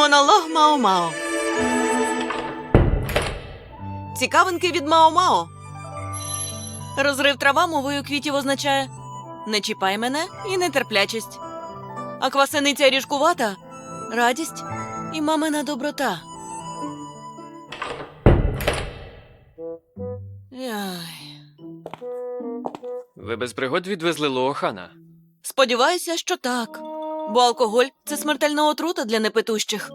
Монолог Мао-Мао. Цікавинки від Мао-Мао. Розрив трава мовою квітів означає не чіпай мене і нетерплячість. А квасениця ріжкувата радість і мамина доброта. Яй. Ви без пригод відвезли Лоохана. Сподіваюся, що так. Бо алкоголь це смертельна отрута для непитущих.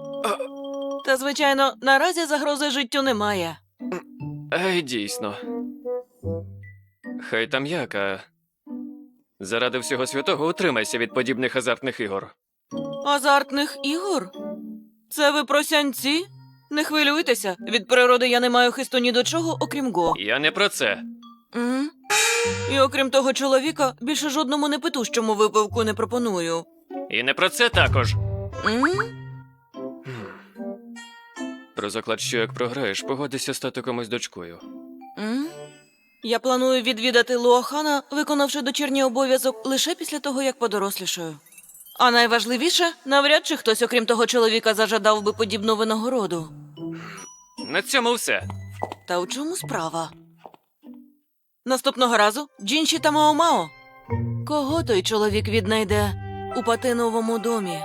Та, звичайно, наразі загрози життю немає. Ей, дійсно. Хай там як, а... Заради всього святого утримайся від подібних азартних ігор. Азартних ігор? Це ви про сянці? Не хвилюйтеся, від природи я не маю хисту ні до чого, окрім го. Я не про це. М? І окрім того чоловіка, більше жодному непитущому випивку не пропоную. І не про це також. Про заклад, що як програєш, погодися стати комусь дочкою. Я планую відвідати Луахана, виконавши дочірній обов'язок лише після того, як подорослішаю. А найважливіше, навряд чи хтось, окрім того чоловіка, зажадав би подібну винагороду. На цьому все. Та у чому справа? Наступного разу Джінші та Мао-Мао. Кого той чоловік віднайде у патиновому домі?